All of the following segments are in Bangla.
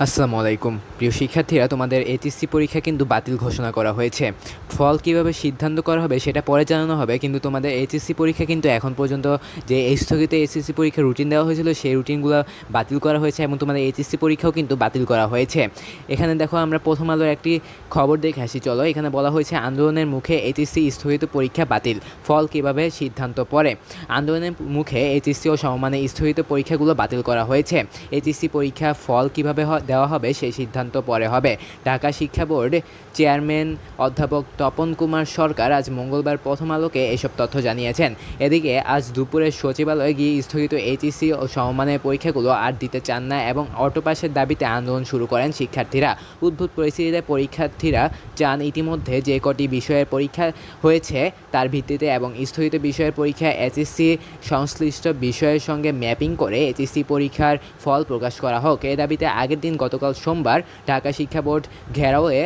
আসসালামু আলাইকুম। প্রিয় শিক্ষার্থীরা, তোমাদের এইচএসসি পরীক্ষা কিন্তু বাতিল ঘোষণা করা হয়েছে। ফল কীভাবে সিদ্ধান্ত করা হবে সেটা পরে জানানো হবে, কিন্তু তোমাদের এইচএসসি পরীক্ষা কিন্তু এখন পর্যন্ত যে স্থগিত এইচএসসি পরীক্ষার রুটিন দেওয়া হয়েছিল, সেই রুটিনগুলো বাতিল করা হয়েছে এবং তোমাদের এইচএসসি পরীক্ষাও কিন্তু বাতিল করা হয়েছে। এখানে দেখো, আমরা প্রথম আলোর একটি খবর দেখে আসি। চলো, এখানে বলা হয়েছে আন্দোলনের মুখে এইচএসসি স্থগিত পরীক্ষা বাতিল। ফল কীভাবে সিদ্ধান্ত পড়ে? আন্দোলনের মুখে এইচএসসি ও সমমানে স্থগিত পরীক্ষাগুলো বাতিল করা হয়েছে। এইচএসসি পরীক্ষা ফল কীভাবে হ- দেওয়া হবে, সেই সিদ্ধান্ত পরে হবে। ঢাকা শিক্ষা বোর্ড চেয়ারম্যান অধ্যাপক তপন কুমার সরকার আজ মঙ্গলবার প্রথম আলোকে এসব তথ্য জানিয়েছেন। এদিকে আজ দুপুরে সচিবালয়ে গিয়ে স্থগিত এইচএসসি ও সমমানের পরীক্ষাগুলো আর দিতে চান না এবং অটোপাসের দাবিতে আন্দোলন শুরু করেন শিক্ষার্থীরা। উদ্ভুত পরিস্থিতিতে পরীক্ষার্থীরা চান ইতিমধ্যে যে কটি বিষয়ের পরীক্ষা হয়েছে তার ভিত্তিতে এবং স্থগিত বিষয়ের পরীক্ষা এইচএসসি সংশ্লিষ্ট বিষয়ের সঙ্গে ম্যাপিং করে এইচএসসি পরীক্ষার ফল প্রকাশ করা হোক। এ দাবিতে আগের দিন গতকাল সোমবার ঢাকা শিক্ষা বোর্ড ঘেরাওয়ে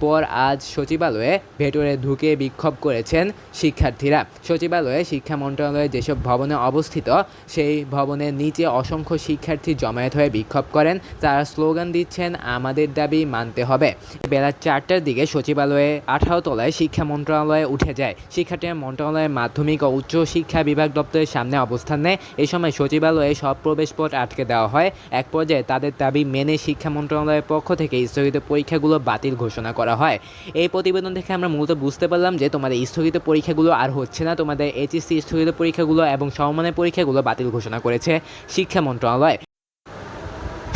পর আজ সচিবালয়ে ভেতরে ঢুকে বিক্ষোভ করেছেন শিক্ষার্থীরা। সচিবালয়ে শিক্ষা মন্ত্রণালয়ে যেসব ভবনে অবস্থিত, সেই ভবনের নিচে অসংখ্য শিক্ষার্থী জমায়েত হয়ে বিক্ষোভ করেন। তারা স্লোগান দিচ্ছেন, আমাদের দাবি মানতে হবে। বেলা চারটার দিকে সচিবালয়ে আঠারো তলায় শিক্ষা মন্ত্রণালয়ে উঠে যায়। শিক্ষার্থীরা মন্ত্রণালয়ের মাধ্যমিক ও উচ্চ শিক্ষা বিভাগ দপ্তরের সামনে অবস্থান নেয়। এই সময় সচিবালয়ে সব প্রবেশপথ আটকে দেওয়া হয়। এক পর্যায়ে তাদের দাবি মেনে শিক্ষা মন্ত্রণালয়ের পক্ষ থেকে স্থগিত পরীক্ষাগুলো বাতিল ঘোষণা করা হয়। এই প্রতিবেদন থেকে আমরা মূলত বুঝতে পারলাম যে তোমাদের স্থগিত পরীক্ষাগুলো আর হচ্ছে না। তোমাদের এইচএসসি স্থগিত পরীক্ষাগুলো এবং সমমানের পরীক্ষাগুলো বাতিল ঘোষণা করেছে শিক্ষা মন্ত্রণালয়।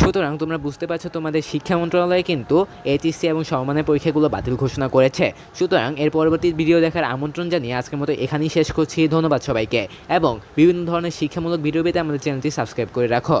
সুতরাং তোমরা বুঝতে পারছ তোমাদের শিক্ষা মন্ত্রণালয় কিন্তু এইচএসসি এবং সমমানের পরীক্ষাগুলো বাতিল ঘোষণা করেছে। সুতরাং এর পরবর্তী ভিডিও দেখার আমন্ত্রণ জানিয়ে আজকের মতো এখানেই শেষ করছি। ধন্যবাদ সবাইকে এবং বিভিন্ন ধরনের শিক্ষামূলক ভিডিও পেতে আমাদের চ্যানেলটি সাবস্ক্রাইব করে রাখো।